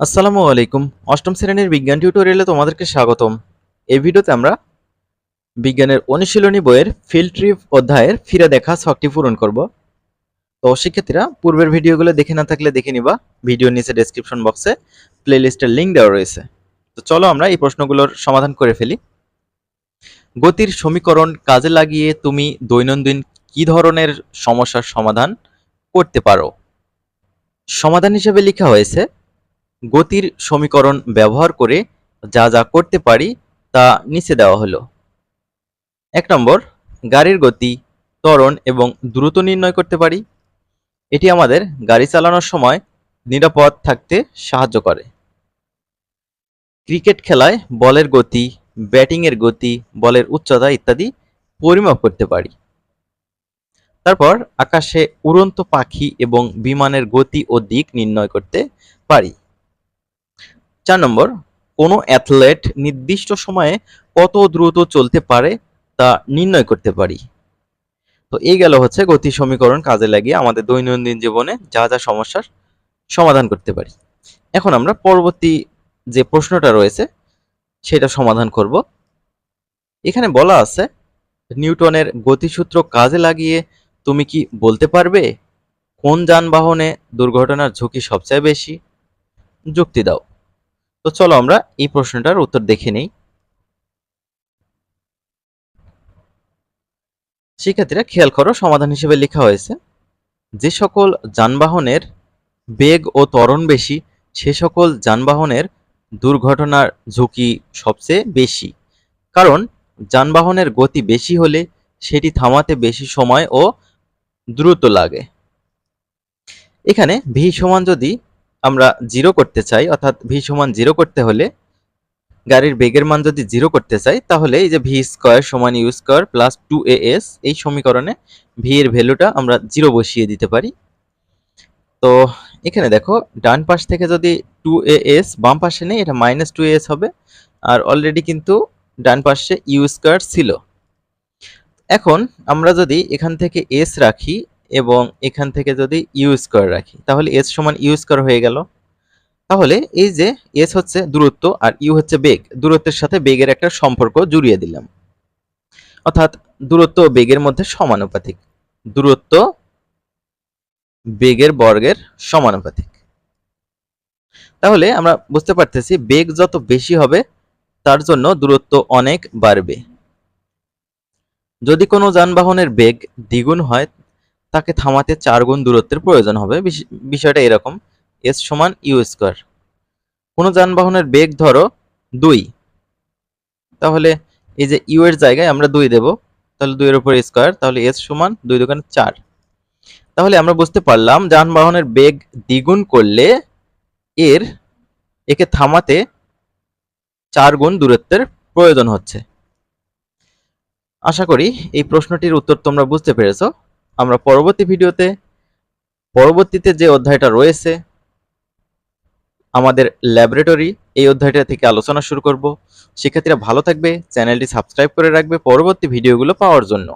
আসসালামু আলাইকুম। অষ্টম শ্রেণির বিজ্ঞান টিউটোরিয়ালে তোমাদেরকে স্বাগতম। এই ভিডিওতে আমরা বিজ্ঞানের অনুশীলনী বইয়ের ফিল্ড ট্রিপ অধ্যায়ের ফিরে দেখা ছকটি পূরণ করব। তো শিক্ষার্থীরা, পূর্বের ভিডিওগুলো দেখে না থাকলে দেখে নিবা। ভিডিওর নিচে ডেসক্রিপশন বক্সে প্লেলিস্টের লিঙ্ক দেওয়া রয়েছে। তো চলো আমরা এই প্রশ্নগুলোর সমাধান করে ফেলি। গতির সমীকরণ কাজে লাগিয়ে তুমি দৈনন্দিন কি ধরনের সমস্যার সমাধান করতে পারো? সমাধান হিসেবে লেখা হয়েছে গতির সমীকরণ ব্যবহার করে যা যা করতে পারি তা নিচে দেওয়া হলো। এক নম্বর, গাড়ির গতি, ত্বরণ এবং দ্রুত নির্ণয় করতে পারি। এটি আমাদের গাড়ি চালানোর সময় নিরাপদ থাকতে সাহায্য করে। ক্রিকেট খেলায় বলের গতি, ব্যাটিংয়ের গতি, বলের উচ্চতা ইত্যাদি পরিমাপ করতে পারি। তারপর আকাশে উড়ন্ত পাখি এবং বিমানের গতি ও দিক নির্ণয় করতে পারি। চার নম্বর, কোনো অ্যাথলেট নির্দিষ্ট সময়ে কত দ্রুত চলতে পারে তা নির্ণয় করতে পারি। তো এই গেল হচ্ছে গতি সমীকরণ কাজে লাগিয়ে আমাদের দৈনন্দিন জীবনে যা যা সমস্যার সমাধান করতে পারি। এখন আমরা পরবর্তী যে প্রশ্নটা রয়েছে, সেটা সমাধান করব। এখানে বলা আছে, নিউটনের গতিসূত্র কাজে লাগিয়ে তুমি কি বলতে পারবে? কোন যানবাহনে দুর্ঘটনার ঝুঁকি সবচেয়ে বেশি? যুক্তি দাও। তো চলো আমরা এই প্রশ্নটার উত্তর দেখে নেই। শিক্ষার্থীরা খেয়াল করো, সমাধান হিসেবে লেখা হয়েছে, যে সকল যানবাহনের বেগ ও ত্বরণ বেশি, সে সকল যানবাহনের দুর্ঘটনার ঝুঁকি সবচেয়ে বেশি। কারণ যানবাহনের গতি বেশি হলে সেটি থামাতে বেশি সময় ও দ্রুত লাগে। এখানে ভি সমান যদি আমরা জিরো করতে চাই, অর্থাৎ ভি সমান জিরো করতে হলে গাড়ির বেগের মান যদি জিরো করতে চাই, তাহলে এই যে ভি স্কোয়ার সমান u square plus two a s এই সমীকরণে ভি এর ভ্যালুটা আমরা জিরো বসিয়ে দিতে পারি। তো এখানে দেখো, ডান পাশ থেকে যদি টু এ এস বাম পাশে নেই, এটা মাইনাস টু এস হবে। আর অলরেডি কিন্তু ডান পাশে ইউ স্কোয়ার ছিল। এখন আমরা যদি এখান থেকে এস রাখি এবং এখান থেকে যদি ইউ স্কোয়ার রাখি, তাহলে এস সমান ইউ স্কোয়ার হয়ে গেল। তাহলে এই যে এস হচ্ছে দূরত্ব আর ইউ হচ্ছে বেগ, দূরত্বের সাথে বেগের একটা সম্পর্ক জুড়িয়ে দিলাম। অর্থাৎ দূরত্ব ও বেগের মধ্যে সমানুপাতিক। দূরত্ব বেগের বর্গের সমানুপাতিক। তাহলে আমরা বুঝতে পারতেছি বেগ যত বেশি হবে, তার জন্য দূরত্ব অনেক বাড়বে। যদি কোনো যানবাহনের বেগ দ্বিগুণ হয় তাকে থামাতে চার গুণ দূরত্বের প্রয়োজন হবে। বিষ- বিষয়টা এরকম। এস সমান ইউ স্কোয়ার। কোনো যানবাহনের বেগ ধরো দুই। তাহলে এই যে ইউ এর জায়গায় আমরা দুই দেব, তাহলে দুইয়ের উপর স্কোয়ার, তাহলে এস সমান দুই দোকানে চার। তাহলে আমরা বুঝতে পারলাম যানবাহনের বেগ দ্বিগুণ করলে এর, একে থামাতে চার গুণ দূরত্বের প্রয়োজন হচ্ছে। আশা করি এই প্রশ্নটির উত্তর তোমরা বুঝতে পেরেছ। আমরা পরবর্তী ভিডিওতে, পরবর্তীতে যে অধ্যায়টা রয়েছে, আমাদের ল্যাবরেটরি এই অধ্যায়টা থেকে আলোচনা শুরু করব। শিক্ষার্থীরা ভালো থাকবে, চ্যানেলটি সাবস্ক্রাইব করে রাখবে পরবর্তী ভিডিওগুলো পাওয়ার জন্য।